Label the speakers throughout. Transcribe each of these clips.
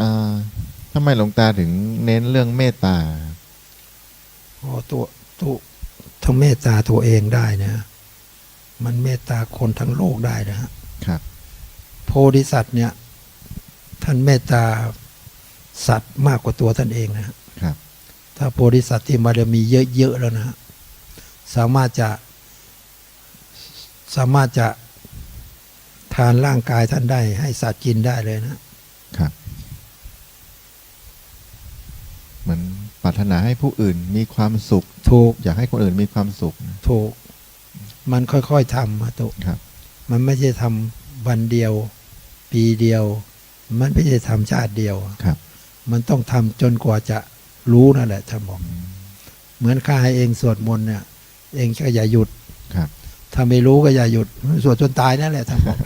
Speaker 1: อ่าทำไมหลวงตาถึงเน้นเรื่องเมตตา
Speaker 2: โอ้ตัวตัวทั้งเมตตาตัวเองได้นะมันเมตตาคนทั้งโลกได้นะฮะ
Speaker 1: ครับ
Speaker 2: โพธิสัตว์เนี่ย ท่านเมตตาสัตว์มากกว่าตัวท่านเองนะฮะ
Speaker 1: ครับ
Speaker 2: ถ้าโพธิสัตว์ที่บารมีเยอะๆแล้วนะฮะสามารถจะ สามารถจะทานร่างกายท่านได้ ให้สัตว์กินได้เลยนะ
Speaker 1: ครับ เหมือนป รารถนาให้ผู้อื่นมีความสุข
Speaker 2: ถูก
Speaker 1: อยากให้คนอื่นมีความสุขนะ
Speaker 2: ถูก มันค่อยๆทำมาตุ
Speaker 1: ครับ
Speaker 2: มันไม่ใช่ทำวันเดียว ปีเดียว มันไม่ใช่ทำชาติเดียว
Speaker 1: ครับ
Speaker 2: มันต้องทำจนกว่าจะรู้นั่นแหละท่านบอกเหมือนข้าให้เองสวดมนต์เนี่ย เองก็อย่าหยุด
Speaker 1: ครับ
Speaker 2: ถ้าไม่รู้ก็อย่าหยุดสวดจนตายนั่นแหละท่านบอก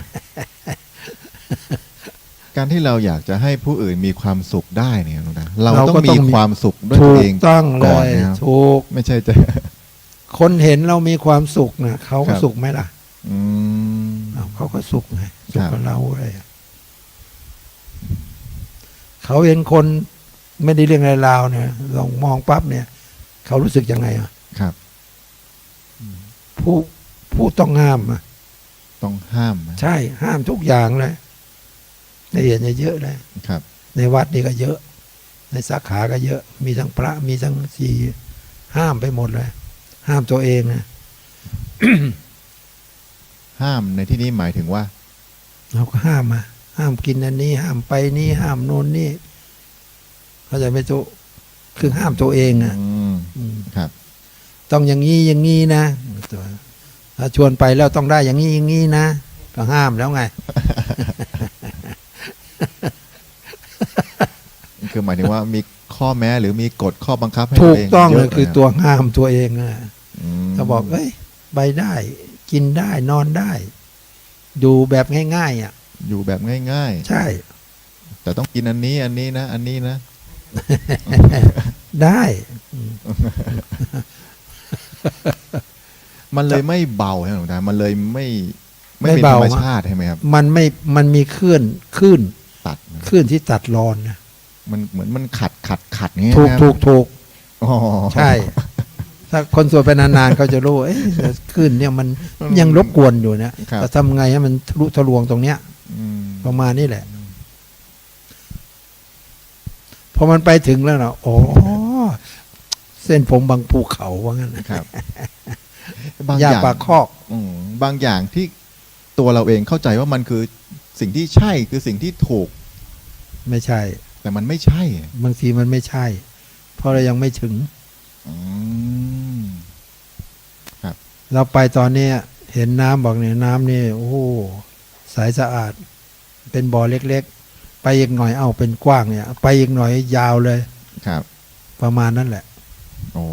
Speaker 1: การที่เราอยากจะให้ผู้อื่นมีความสุขได้เนี่ยหลวงตา เรา
Speaker 2: เราก็
Speaker 1: ต้อง
Speaker 2: ต้
Speaker 1: มี
Speaker 2: องมี
Speaker 1: ความสุขด้วย
Speaker 2: ถู
Speaker 1: ตัว
Speaker 2: ก
Speaker 1: เอง
Speaker 2: ต้องเล
Speaker 1: ก่อน
Speaker 2: ย
Speaker 1: นะครับ
Speaker 2: ถูก
Speaker 1: ไม่ใช่จะ
Speaker 2: คนเห็นเรามีความสุขนะเขา
Speaker 1: ครั
Speaker 2: ก็
Speaker 1: บ
Speaker 2: สุขไหมล่ะ
Speaker 1: อืม
Speaker 2: อ้าวเขาก็สุขไงสุข
Speaker 1: ครั
Speaker 2: กับบเราเลยเขาเห็นคนไม่ได้เรื่องอะไรราวเนี่ยลองมองปั๊บเนี่ย เขารู้สึกยังไงอะ
Speaker 1: ครับ
Speaker 2: ผู้ผู้ต้องห้ามอะ
Speaker 1: ต้องห้ามนะ
Speaker 2: ใช่ห้ามทุกอย่างเลยในเห็นเยอะเลย
Speaker 1: ครับ
Speaker 2: ในวัดนี่ก็เยอะ ในสาขาก็เยอะ มีทั้งพระมีทั้งสีห้ามไปหมดเลย ห้ามตัวเองนะ
Speaker 1: ห้ามในที่นี้หมายถึงว่า
Speaker 2: เราก็ห้ามมาห้ามกินอันนี้ ห้ามไปนี่ห้ามโน่นนี่เข้าใจไหมตุคือห้ามตัวเองอะ
Speaker 1: อืม
Speaker 2: อืม
Speaker 1: ครับ
Speaker 2: ต้องอย่างนี้อย่างนี้นะตัวถ้าชวนไปแล้วต้องได้อย่างนี้อย่างนี้นะก็ห้ามแล้วไง
Speaker 1: คือหมายถึงว่ามีข้อแม้หรือมีกฎข้อบังคับให้
Speaker 2: ถู
Speaker 1: ตัว
Speaker 2: ก
Speaker 1: เอง
Speaker 2: ต้อง
Speaker 1: เย
Speaker 2: เล
Speaker 1: อะ
Speaker 2: ยคือ
Speaker 1: นะ
Speaker 2: ตัวห้ามตัวเองนะ
Speaker 1: ม
Speaker 2: เขาบอกเอ้ยไปได้ กินได้นอนได้ดูแบบง่าย ๆ อะ
Speaker 1: อยู่แบบง่าย
Speaker 2: ใช่
Speaker 1: ๆ แต่ต้องกินอันนี้อันนี้นะ อันนี้นะ
Speaker 2: ได้
Speaker 1: มันเลยไม่เบาใช่ไหมหลวงตามันเลยไม่ไม่
Speaker 2: ไม่
Speaker 1: เป็น
Speaker 2: เบา
Speaker 1: ธรรมชาติใช่ไหมครับ
Speaker 2: มันไม่มันมีคลื่นคลื่น
Speaker 1: ตัดนะ
Speaker 2: คลื่นที่ตัดรอนนะ
Speaker 1: มันเหมือนมันขัดขัดขัดอย่างเงี้ย
Speaker 2: ถูก
Speaker 1: นะครับ
Speaker 2: ถูกถูก
Speaker 1: อ๋อ
Speaker 2: ใช่ ถ้าคนสวดไปนานๆเขาจะรู้เอ๊ะคลื่นเนี่ยมันยังรบกวนอยู่เนี่ย
Speaker 1: ครับ
Speaker 2: แต่ทำไงให้มันทะลุทะลวงตรงเนี้ย
Speaker 1: อืม
Speaker 2: ประมาณนี้แหละพอมันไปถึงแล้วนะอ๋อเส้นผมบางภูเขาว่างั้นนะครับ
Speaker 1: บาง
Speaker 2: ยา
Speaker 1: อย่าง
Speaker 2: ปากคอก
Speaker 1: อืมบางอย่างที่ตัวเราเองเข้าใจว่ามันคือสิ่งที่ใช่คือสิ่งที่ถูก
Speaker 2: ไม่ใช่
Speaker 1: แต่มันไม่ใช่
Speaker 2: บางทีมันไม่ใช่ เพราะเรายังไม่ถึง
Speaker 1: อืม
Speaker 2: เราไปตอนเนี้ยเห็นน้ำบอกเนี่ยน้ำนี่โอ้โหใสสะอาด เป็นบ่อเล็กๆ ไปอีกหน่อยเอาเป็นกว้างเนี่ย ไปอีกหน่อยยาวเลย
Speaker 1: ครับ
Speaker 2: ประมาณนั้นแหละ
Speaker 1: โอ้